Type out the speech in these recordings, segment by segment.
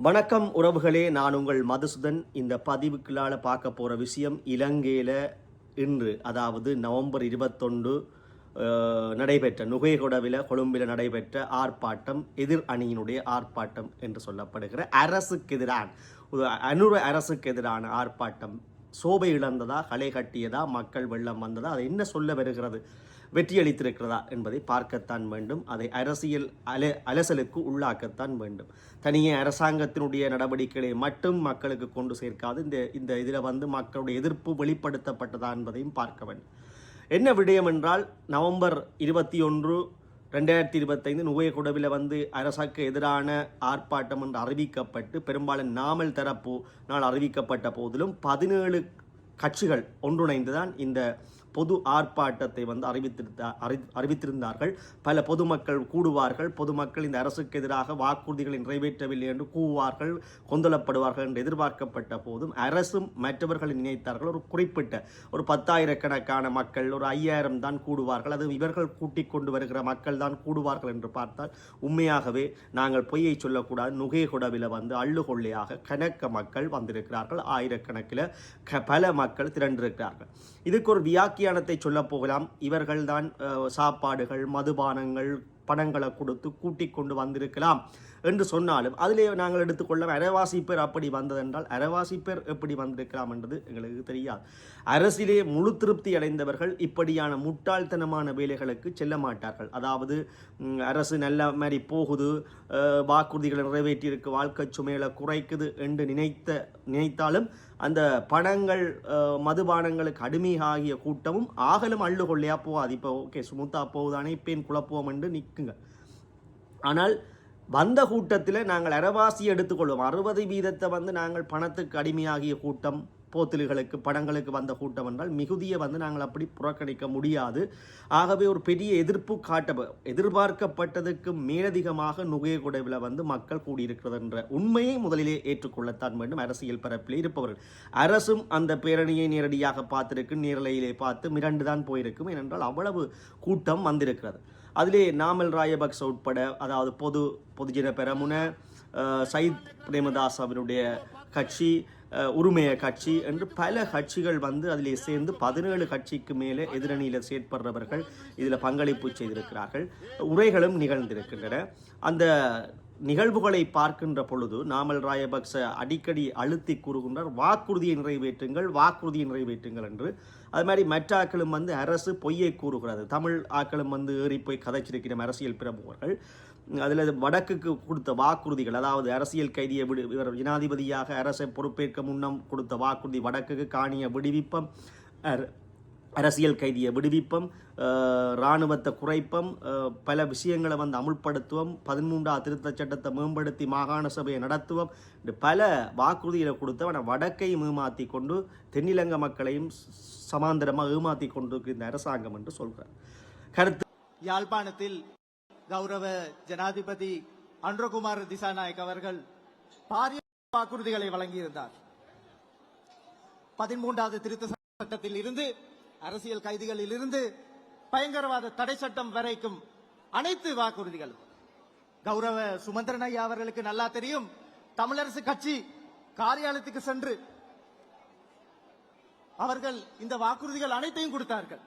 வணக்கம் உறவுகளே நான் உங்கள் மதுசுதன் இந்த பதிவுக்குள்ளால் பார்க்க போகிற விஷயம் இலங்கையில் இன்று அதாவது நவம்பர் இருபத்தொன்று நடைபெற்ற நுகைகொடவில் கொழும்பில் நடைபெற்ற ஆர்ப்பாட்டம் எதிர் அணியினுடைய ஆர்ப்பாட்டம் என்று சொல்லப்படுகிற அரசுக்கு எதிரான ஒரு அனுர அரசுக்கு எதிரான ஆர்ப்பாட்டம் சோபை இழந்ததா களை கட்டியதா மக்கள் வெள்ளம் வந்ததா அதை என்ன சொல்ல வருகிறது? வெற்றியளித்திருக்கிறதா என்பதை பார்க்கத்தான் வேண்டும். அதை அரசியல் அல அலசலுக்கு உள்ளாக்கத்தான் வேண்டும். தனியே அரசாங்கத்தினுடைய நடவடிக்கைகளை மட்டும் மக்களுக்கு கொண்டு சேர்க்காது இந்த இந்த இதில் வந்து மக்களுடைய எதிர்ப்பு வெளிப்படுத்தப்பட்டதா என்பதையும் பார்க்க வேண்டும். என்ன விடயம் என்றால் நவம்பர் இருபத்தி ஒன்று ரெண்டாயிரத்தி இருபத்தைந்து நுகையகுடவில் வந்து அரசுக்கு எதிரான ஆர்ப்பாட்டம் என்று அறிவிக்கப்பட்டு பெரும்பாலும் நாமல் தரப்பு நாள் அறிவிக்கப்பட்ட போதிலும் பதினேழு கட்சிகள் ஒன்றிணைந்து தான் இந்த பொது ஆர்ப்பாட்டத்தை வந்து அறிவித்திருந்த அறி அறிவித்திருந்தார்கள். பல பொதுமக்கள் கூடுவார்கள். பொதுமக்கள் இந்த அரசுக்கு எதிராக வாக்குறுதிகளை நிறைவேற்றவில்லை என்று கூவுவார்கள் கொந்தளப்படுவார்கள் என்று எதிர்பார்க்கப்பட்ட போதும் அரசும் மற்றவர்களை நினைத்தார்கள். ஒரு குறிப்பிட்ட ஒரு பத்தாயிரக்கணக்கான மக்கள் ஒரு ஐயாயிரம் தான் கூடுவார்கள். அது இவர்கள் கூட்டிக் கொண்டு வருகிற மக்கள் தான் கூடுவார்கள் என்று பார்த்தால் உண்மையாகவே நாங்கள் பொய்யை சொல்லக்கூடாது. நுகைகுடவில் வந்து அள்ளுகொள்ளையாக கணக்க மக்கள் வந்திருக்கிறார்கள். ஆயிரக்கணக்கில் க பல மக்கள் திரண்டிருக்கிறார்கள். இதுக்கு ஒரு வியாக்கியானத்தை சொல்ல போகலாம். இவர்கள்தான் சாப்பாடுகள் மதுபானங்கள் பணங்களை கொடுத்து கூட்டிக் கொண்டு வந்திருக்கலாம் என்று சொன்னாலும் அதிலே நாங்கள் எடுத்துக்கொள்ள அரைவாசி பேர் அப்படி வந்ததென்றால் அரைவாசி பேர் எப்படி வந்திருக்கலாம் என்றது எங்களுக்கு தெரியாது. அரசிலே முழு திருப்தி அடைந்தவர்கள் இப்படியான முட்டாள்தனமான வேலைகளுக்கு செல்ல மாட்டார்கள். அதாவது அரசு நல்ல மாதிரி போகுது வாக்குறுதிகளை நிறைவேற்றியிருக்கு வாழ்க்கை சுமைகளை குறைக்குது என்று நினைத்த நினைத்தாலும் அந்த பணங்கள் மதுபானங்களுக்கு அடிமையாகிய கூட்டமும் ஆகலும் அள்ளு கொள்ளையா போகாது. இப்போ ஓகே சுமுத்தா போகுதானே இப்பேன் குழப்புவோம் என்று நிற்குங்க. ஆனால் வந்த கூட்டத்தில் நாங்கள் அரைவாசி எடுத்துக்கொள்வோம். அறுபது வீதத்தை வந்து நாங்கள் பணத்துக்கு அடிமையாகிய கூட்டம் போத்தல்களுக்கு படங்களுக்கு வந்த கூட்டம் என்றால் மிகுதியை வந்து நாங்கள் அப்படி புறக்கணிக்க முடியாது. ஆகவே ஒரு பெரிய எதிர்ப்பு காட்ட எதிர்பார்க்கப்பட்டதுக்கு மேலதிகமாக நுகையகுடைவில் வந்து மக்கள் கூடியிருக்கிறது என்ற உண்மையை முதலிலே ஏற்றுக்கொள்ளத்தான் வேண்டும் அரசியல் பரப்பில் இருப்பவர்கள். அரசும் அந்த பேரணியை நேரடியாக பார்த்திருக்கு நேரலையிலே பார்த்து மிரண்டு தான் போயிருக்கும். ஏனென்றால் அவ்வளவு கூட்டம் வந்திருக்கிறது. அதிலே நாமல் ராயபக்ச உட்பட அதாவது பொது பொதுஜன பெரமுன சயித் பிரேமதாஸ் அவருடைய கட்சி உரிமைய கட்சி என்று பல கட்சிகள் வந்து அதிலே சேர்ந்து பதினேழு கட்சிக்கு மேலே எதிரணியில் செயற்படுறவர்கள் இதில் பங்களிப்பு செய்திருக்கிறார்கள். உரைகளும் நிகழ்ந்திருக்கின்றன. அந்த நிகழ்வுகளை பார்க்கின்ற பொழுது நாமல் ராயபக்ச அடிக்கடி அழுத்தி கூறுகின்றார் வாக்குறுதியை நிறைவேற்றுங்கள் வாக்குறுதியை நிறைவேற்றுங்கள் என்று. அது மாதிரி மற்ற ஆக்களும் வந்து அரசு பொய்யை கூறுகிறது. தமிழ் ஆக்களும் வந்து ஏறி போய் கதைச்சிருக்கிற அரசியல் பிரமுகர்கள். அதில் வடக்குக்கு கொடுத்த வாக்குறுதிகள் அதாவது அரசியல் கைதியை விடு இவர் ஜனாதிபதியாக அரசை பொறுப்பேற்க முன்னம் கொடுத்த வாக்குறுதி வடக்குக்கு காணிய விடுவிப்பம் அரசியல் கைதியை விடுவிப்பம் இராணுவத்தை குறைப்பம் பல விஷயங்களை வந்து அமுல்படுத்துவோம் பதிமூன்றாவது திருத்தச் சட்டத்தை மேம்படுத்தி மாகாண சபையை நடத்துவோம் பல வாக்குறுதிகளை கொடுத்து ஆனால் வடக்கையும் ஏமாற்றி கொண்டு தென்னிலங்க மக்களையும் சமாந்தரமாக ஏமாற்றி கொண்டு இந்த அரசாங்கம் என்று சொல்கிறார் கருத்து யாழ்ப்பாணத்தில் கௌரவ ஜனாதிபதி அன்றகுமார் திசாநாயக் அவர்கள் பாரிய வாக்குறுதிகளை வழங்கியிருந்தார். பதிமூன்றாவது திருத்த சட்டத்தில் இருந்து அரசியல் கைதிகளில் இருந்து பயங்கரவாத தடை சட்டம் வரைக்கும் அனைத்து வாக்குறுதிகளும். கௌரவ சுமந்திரன் ஐயா அவர்களுக்கு நல்லா தெரியும் தமிழரசு கட்சி காரியாலயத்துக்கு சென்று அவர்கள் இந்த வாக்குறுதிகள் அனைத்தையும் கொடுத்தார்கள்.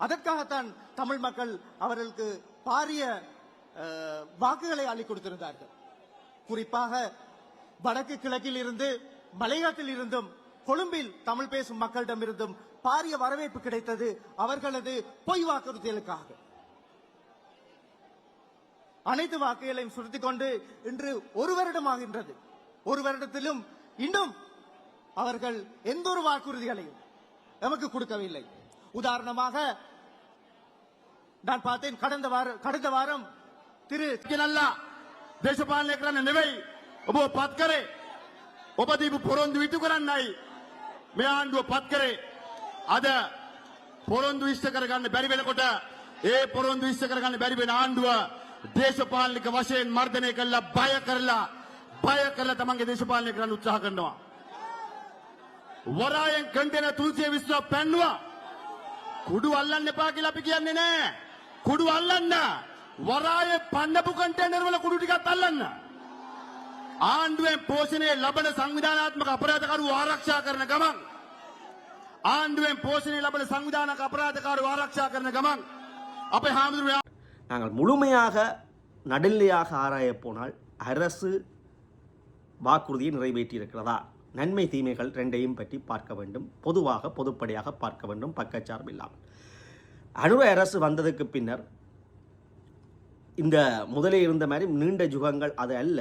அதற்காகத்தான் தமிழ் மக்கள் அவர்களுக்கு பாரிய அஹ், வாக்குகளை அள்ளி கொடுத்திருந்தார்கள். குறிப்பாக வடக்கு கிழக்கில் இருந்து மலையாட்டில் இருந்தும் கொழும்பில் தமிழ் பேசும் மக்களிடம் இருந்தும் பாரிய வரவேற்பு கிடைத்தது அவர்களது பொய் வாக்குறுதிகளுக்காக. அனைத்து வாக்குகளையும் சுருத்திக் கொண்டு இன்று ஒரு வருடமாகின்றது ஒரு வருடத்திலும் இன்னும் அவர்கள் எந்த ஒரு வாக்குறுதிகளையும் நமக்கு கொடுக்கவில்லை. உதாரணமாக நான் பார்த்தேன் கடந்த வாரம் கடந்த வாரம் திரு කියනල්ලා දේශපාලනය කරන්න නෙවෙයි ඔබ පත් කරේ ඔබ දීපු පොරොන්දු ඉටු කරන්නයි මේ ආණ්ඩුව පත් කරේ අද පොරොන්දු ඉෂ්ට කරගන්න බැරි වෙනකොට ඒ පොරොන්දු ඉෂ්ට කරගන්න බැරි වෙන ආණ්ඩුව දේශපාලනික වශයෙන් මර්ධනය කළා බය කරලා බය කරලා තමන්ගේ දේශපාලනය කරන්න උත්සාහ කරනවා වරායෙන් කන්ටේනර් 320 පැන්නුවා කුඩු අල්ලන්න එපා කියලා අපි කියන්නේ නෑ. කුඩු අල්ලන්න. වරායේ පන්නපු කන්ටේනර් වල කුඩු ටිකක් අල්ලන්න. ආණ්ඩුවෙන් පෝෂණය ලබන සංවිධානාත්මක අපරාධකරු ආරක්ෂා කරන ගමන් ආණ්ඩුවෙන් පෝෂණය ලබන සංවිධානක අපරාධකාරු ආරක්ෂා කරන ගමන් අපේ හාමුදුරුවෝ நாங்கள் முழுமையாக நடுநிலையாக ஆராயப் போனால் அரசு வாக்குறுதியை நிறைவேற்றியிருக்கிறதா நன்மை தீமைகள் ரெண்டையும் பற்றி பார்க்க வேண்டும். பொதுவாக பொதுப்படையாக பார்க்க வேண்டும். பக்கச்சார்பு இல்லாமல். அனுர அரசு வந்ததுக்கு பின்னர் இந்த முதலே இருந்த மாதிரி நீண்ட யுகங்கள் அது அல்ல.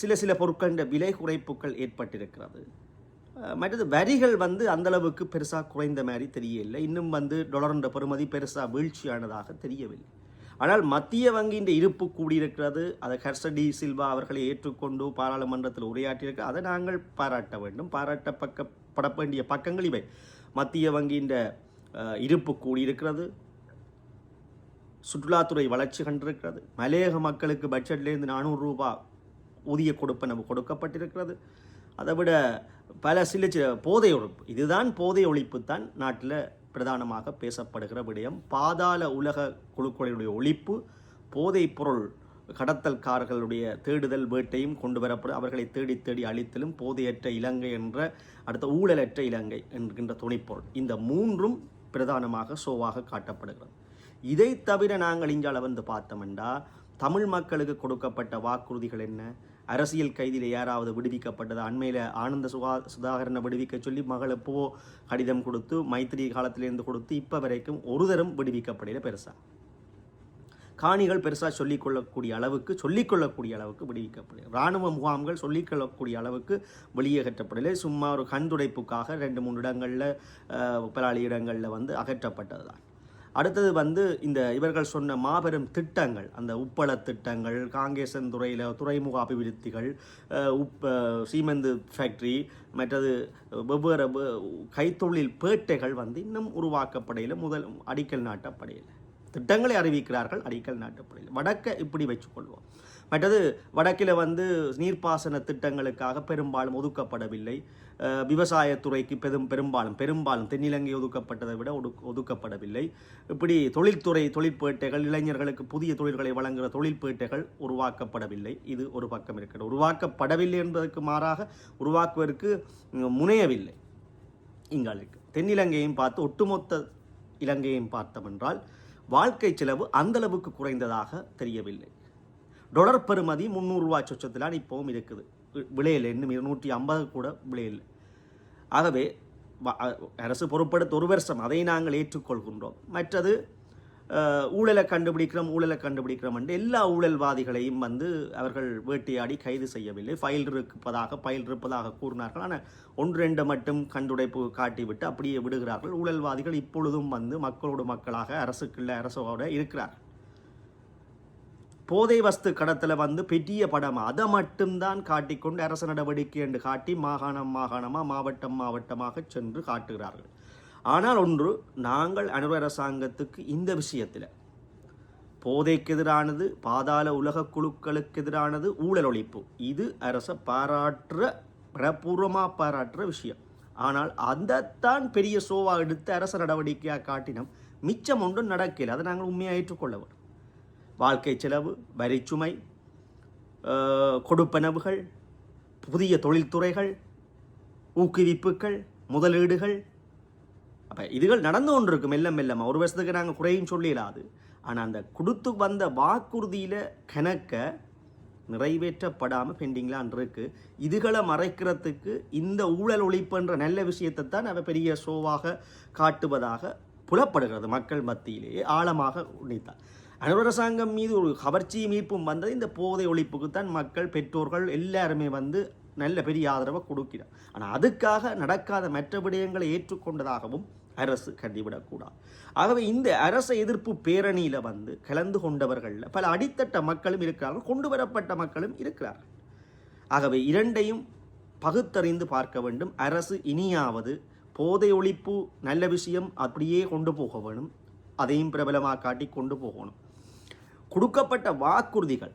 சில சில பொருட்களின் விலை குறைப்புகள் ஏற்பட்டிருக்கிறது. மற்றது வரிகள் வந்து அந்த அளவுக்கு பெருசாக குறைந்த மாதிரி தெரியவில்லை. இன்னும் வந்து டொலர்ன்ற பெறுமதி பெருசாக வீழ்ச்சியானதாக தெரியவில்லை. ஆனால் மத்திய வங்கியின் இருப்பு கூடியிருக்கிறது. அதை ஹர்சடி சில்வா அவர்களை ஏற்றுக்கொண்டு பாராளுமன்றத்தில் உரையாற்றியிருக்க. அதை நாங்கள் பாராட்ட வேண்டும். பாராட்ட பக்க பட வேண்டிய பக்கங்கள் இவை. மத்திய வங்கியின் இருப்பு கூடியிருக்கிறது. சுற்றுலாத்துறை வளர்ச்சி கண்டிருக்கிறது. மலையக மக்களுக்கு பட்ஜெட்லேருந்து நானூறு ரூபா ஊதிய கொடுப்பனவு கொடுக்கப்பட்டிருக்கிறது. அதை விட பல சில சில போதை ஒழிப்பு. இதுதான் போதை ஒழிப்பு தான் நாட்டில் பிரதானமாக பேசப்படுகிற விடயம். பாதாள உலக குழுக்களுடைய ஒழிப்பு போதைப் பொருள் கடத்தல்காரர்களுடைய தேடுதல் வேட்டையும் கொண்டு வரப்படும் அவர்களை தேடி தேடி அழித்தலும் போதையற்ற இலங்கை என்ற அடுத்த ஊழலற்ற இலங்கை என்கின்ற துணைப்பொருள். இந்த மூன்றும் பிரதானமாக சோவாக காட்டப்படுகிறது. இதை தவிர நாங்கள் இங்கால வந்து பார்த்தோம்னா தமிழ் மக்களுக்கு கொடுக்கப்பட்ட வாக்குறுதிகள் என்ன? அரசியல் கைதியில் யாராவது விடுவிக்கப்பட்டது? அண்மையில் ஆனந்த சுகா சுதாகரனை விடுவிக்க சொல்லி மகள் எப்போவோ கடிதம் கொடுத்து மைத்திரி காலத்திலேருந்து கொடுத்து இப்போ வரைக்கும் ஒரு தரம் விடுவிக்கப்படையில பெருசாக காணிகள் பெருசாக சொல்லிக்கொள்ளக்கூடிய அளவுக்கு சொல்லிக்கொள்ளக்கூடிய அளவுக்கு விடுவிக்கப்படலை. இராணுவ முகாம்கள் சொல்லிக்கொள்ளக்கூடிய அளவுக்கு வெளியேற்றப்படலை சும்மா ஒரு கண்துடைப்புக்காக ரெண்டு மூணு இடங்களில் பலாளி இடங்களில் வந்து அகற்றப்பட்டது தான் அடுத்தது வந்து இந்த இவர்கள் சொன்ன மாபெரும் திட்டங்கள் அந்த உப்பள திட்டங்கள் காங்கேசன் துறையில் துறைமுக அபிவிருத்திகள் அஹ், உப் சீமெந்து ஃபேக்ட்ரி மற்றது வெவ்வேறு கைத்தொழில் பேட்டைகள் வந்து இன்னும் உருவாக்கப்படையில் முதல் அடிக்கல் நாட்டப்படையில். திட்டங்களை அறிவிக்கிறார்கள் அடிக்கல் நாட்டுப்படையில் வடக்கை இப்படி வச்சுக்கொள்வோம். மற்றது வடக்கில் வந்து நீர்ப்பாசன திட்டங்களுக்காக பெரும்பாலும் ஒதுக்கப்படவில்லை. விவசாயத்துறைக்கு பெரும் பெரும்பாலும் பெரும்பாலும் தென்னிலங்கை ஒதுக்கப்பட்டதை விட ஒடு ஒதுக்கப்படவில்லை. இப்படி தொழில்துறை தொழிற்பேட்டைகள் இளைஞர்களுக்கு புதிய தொழில்களை வழங்குகிற தொழிற்பேட்டைகள் உருவாக்கப்படவில்லை. இது ஒரு பக்கம் இருக்கிறது. உருவாக்கப்படவில்லை என்பதற்கு மாறாக உருவாக்குவதற்கு முனையவில்லை. இங்காலுக்கு தென்னிலங்கையும் பார்த்து ஒட்டுமொத்த இலங்கையும் பார்த்தோம் என்றால் வாழ்க்கை செலவு அந்தளவுக்கு குறைந்ததாக தெரியவில்லை. டொலர் பெறுமதி முந்நூறுரூவா சொச்சத்திலான் இப்போவும் இருக்குது. விலையில் இன்னும் இருநூற்றி ஐம்பது கூட விலையில் ஆகவே வ- அரசு பொறுப்படுத்த ஒரு வருஷம் அதை நாங்கள் ஏற்றுக்கொள்கின்றோம். மற்றது ஊழலை கண்டுபிடிக்கிறோம் ஊழலை கண்டுபிடிக்கிறோம் என்று எல்லா ஊழல்வாதிகளையும் வந்து அவர்கள் வேட்டையாடி கைது செய்யவில்லை. ஃபைல் இருப்பதாக ஃபைல் இருப்பதாக கூறினார்கள். ஆனால் ஒன்று ரெண்டு மட்டும் கண்டுடைப்பு காட்டிவிட்டு அப்படியே விடுகிறார்கள். ஊழல்வாதிகள் இப்பொழுதும் வந்து மக்களோடு மக்களாக அரசுக்குள்ள அரசோட இருக்கிறார்கள். போதை வஸ்து கடத்தில் வந்து பெரிய படம். அதை மட்டும்தான் காட்டிக்கொண்டு அரசு நடவடிக்கை என்று காட்டி மாகாணம் மாகாணமாக மாவட்டம் மாவட்டமாக சென்று காட்டுகிறார்கள். ஆனால் ஒன்று நாங்கள் அனுர அரசாங்கத்துக்கு இந்த விஷயத்தில் போதைக்கு எதிரானது பாதாள உலக குழுக்களுக்கு எதிரானது ஊழல் ஒழிப்பு. இது அரச பாராட்டுற பிரபூர்வமாக பாராட்டுற விஷயம். ஆனால் அதைத்தான் பெரிய சோவாக எடுத்து அரச நடவடிக்கையாக காட்டினோம் மிச்சம் ஒன்றும் நடக்கல. அதை நாங்கள் உண்மையாக ஏற்றுக்கொள்ள வேண்டும் வாழ்க்கை செலவு வரிச்சுமை கொடுப்பனவுகள் புதிய தொழில்துறைகள் ஊக்குவிப்புகள் முதலீடுகள் அப்போ இதுகள் நடந்து கொண்டு இருக்கு மெல்ல மெல்லமாக ஒரு வருஷத்துக்கு நாங்கள் குறையும் சொல்லிடாது ஆனால் அந்த கொடுத்து வந்த வாக்குறுதியில் கணக்க நிறைவேற்றப்படாமல் பெண்டிங்லான் இருக்கு. இதுகளை மறைக்கிறதுக்கு இந்த ஊழல் ஒழிப்புன்ற நல்ல விஷயத்தை தான் அவ பெரிய ஷோவாக காட்டுவதாக புலப்படுகிறது மக்கள் மத்தியிலேயே ஆழமாக உன்னித்தார் அனுர அரசாங்கம் மீது ஒரு கவர்ச்சியும் மீட்பும் வந்தது இந்த போதை ஒழிப்புக்கு தான் மக்கள் பெற்றோர்கள் எல்லாருமே வந்து நல்ல பெரிய ஆதரவை கொடுக்கிறார். ஆனால் அதுக்காக நடக்காத மற்ற விடயங்களை ஏற்றுக்கொண்டதாகவும் அரசு கருதிவிடக்கூடாது ஆகவே இந்த அரச எதிர்ப்பு பேரணியில் வந்து கலந்து கொண்டவர்களில் பல அடித்தட்ட மக்களும் இருக்கிறார்கள் கொண்டு வரப்பட்ட மக்களும் இருக்கிறார்கள். ஆகவே இரண்டையும் பகுத்தறிந்து பார்க்க வேண்டும். அரசு இனியாவது போதை ஒழிப்பு நல்ல விஷயம் அப்படியே கொண்டு போக வேணும். அதையும் பிரபலமாக காட்டி கொண்டு போகணும். கொடுக்கப்பட்ட வாக்குறுதிகள்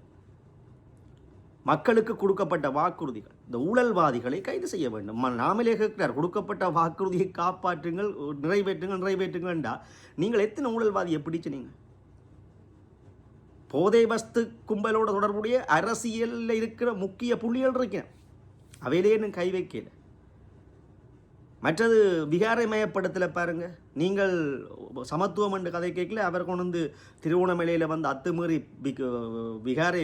மக்களுக்கு கொடுக்கப்பட்ட வாக்குறுதிகள். இந்த ஊழல்வாதிகளை கைது செய்ய வேண்டும். நாமளே கேட்கிறார் கொடுக்கப்பட்ட வாக்குறுதியை காப்பாற்றுங்கள் நிறைவேற்றுங்கள் நிறைவேற்றுங்கள்டா நீங்கள் எத்தனை ஊழல்வாதியை பிடிச்சினீங்க போதை வஸ்து கும்பலோட தொடர்புடைய அரசியலில் இருக்கிற முக்கிய புள்ளிகள் இருக்கேன். அவையிலே இன்னும் கை வைக்கல. மற்றது விகாரை மயப்படத்தில் பாருங்கள் நீங்கள் சமத்துவம் என்ற கதை கேட்கல அவர் கொண்டு வந்து திருவோணமலையில் வந்து அத்துமீறி பிக்கு விகாரை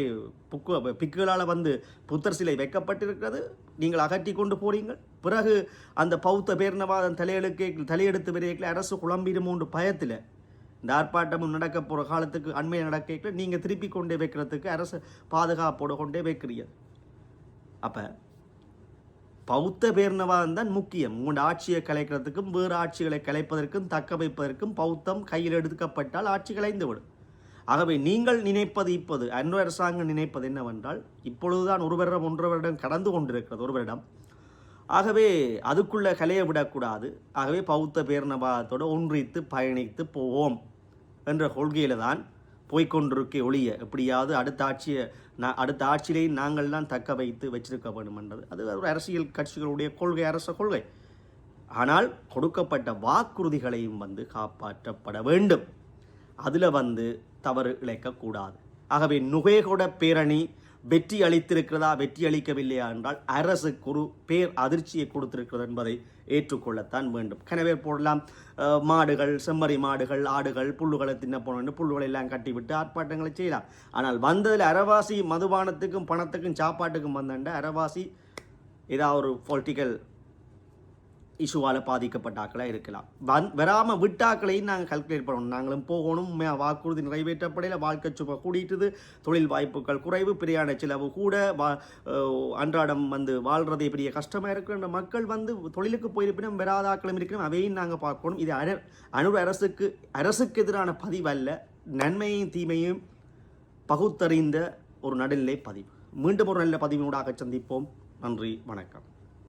புக்கு பிக்குகளால் வந்து புத்தர் சிலை வைக்கப்பட்டிருக்கிறது. நீங்கள் அகற்றி கொண்டு போறீங்கள். பிறகு அந்த பௌத்த பேர்ணவாதம் தலையெழுக்கே தலையெடுத்து வரையில அரசு குழம்பிடுமோன்று பயத்தில் இந்த ஆர்ப்பாட்டமும் நடக்க போகிற காலத்துக்கு அண்மையை நடக்க நீங்கள் திருப்பி கொண்டே வைக்கிறதுக்கு அரசு பாதுகாப்போடு கொண்டே வைக்கிறீங்க. அப்போ பௌத்த பேர்ணவாதம் தான் முக்கியம். உங்களோட ஆட்சியை கலைக்கிறதுக்கும் வேறு ஆட்சிகளை கலைப்பதற்கும் தக்க வைப்பதற்கும் பௌத்தம் கையில் எடுக்கப்பட்டால் ஆட்சி கலைந்துவிடும். ஆகவே நீங்கள் நினைப்பது இப்போது அன்று அரசாங்கம் நினைப்பது என்னவென்றால் இப்பொழுதுதான் ஒரு வருடம் ஒன்றரை வருடம் கடந்து கொண்டிருக்கிறது ஒரு வருடம் ஆகவே அதுக்குள்ளே கலையை விடக்கூடாது. ஆகவே பௌத்த பேர்ணவாதத்தோடு ஒன்றித்து பயணித்து போவோம் என்ற கொள்கையில் தான் போய்கொண்டிருக்க ஒழிய எப்படியாவது அடுத்த ஆட்சியை நான் அடுத்த ஆட்சியிலேயும் நாங்கள் தான் தக்க வைத்து வச்சிருக்க வேண்டும் என்றது அது ஒரு அரசியல் கட்சிகளுடைய கொள்கை அரச கொள்கை. ஆனால் கொடுக்கப்பட்ட வாக்குறுதிகளையும் வந்து காப்பாற்றப்பட வேண்டும். அதில் வந்து தவறு இழைக்கக்கூடாது. ஆகவே நுகேகொட பேரணி வெற்றி அளித்திருக்கிறதா வெற்றி அளிக்கவில்லையா என்றால் அரசுக்கு ஒரு பேர் அதிர்ச்சியை கொடுத்திருக்கிறது என்பதை ஏற்றுக்கொள்ளத்தான் வேண்டும். எனவே போடலாம். மாடுகள் செம்மறி மாடுகள் ஆடுகள் புல்லுகளை தின்ன போன புல்லுகளை எல்லாம் கட்டிவிட்டு ஆர்ப்பாட்டங்களை செய்யலாம். ஆனால் வந்ததில் அரவாசி மதுபானத்துக்கும் பணத்துக்கும் சாப்பாட்டுக்கும் வந்தாண்ட அரவாசி ஏதாவது ஒரு பொலிட்டிக்கல் இஷ்யூவால் பாதிக்கப்பட்டாக்களாக இருக்கலாம். வந் வராமல் விட்டாக்களையும் நாங்கள் கல்குலேட் பண்ணணும். நாங்களும் போகணும். உண்மையா வாக்குறுதி நிறைவேற்றப்படையில் வாழ்க்கை சுமை கூடிட்டுது. தொழில் வாய்ப்புகள் குறைவு. பிரியான செலவு கூட வா அன்றாடம் வந்து வாழ்கிறதே பெரிய கஷ்டமாக இருக்கிற மக்கள் வந்து தொழிலுக்கு போயிருப்பினும் வராதாக்களும் இருக்கணும் அவையும் நாங்கள் பார்க்கணும். இது அர அனு அரசுக்கு அரசுக்கு எதிரான பதிவல்ல. நன்மையும் தீமையும் பகுத்தறிந்த ஒரு நடுநிலை பதிவு. மீண்டும் ஒரு நல்ல பதிவினூடாக சந்திப்போம். நன்றி. வணக்கம்.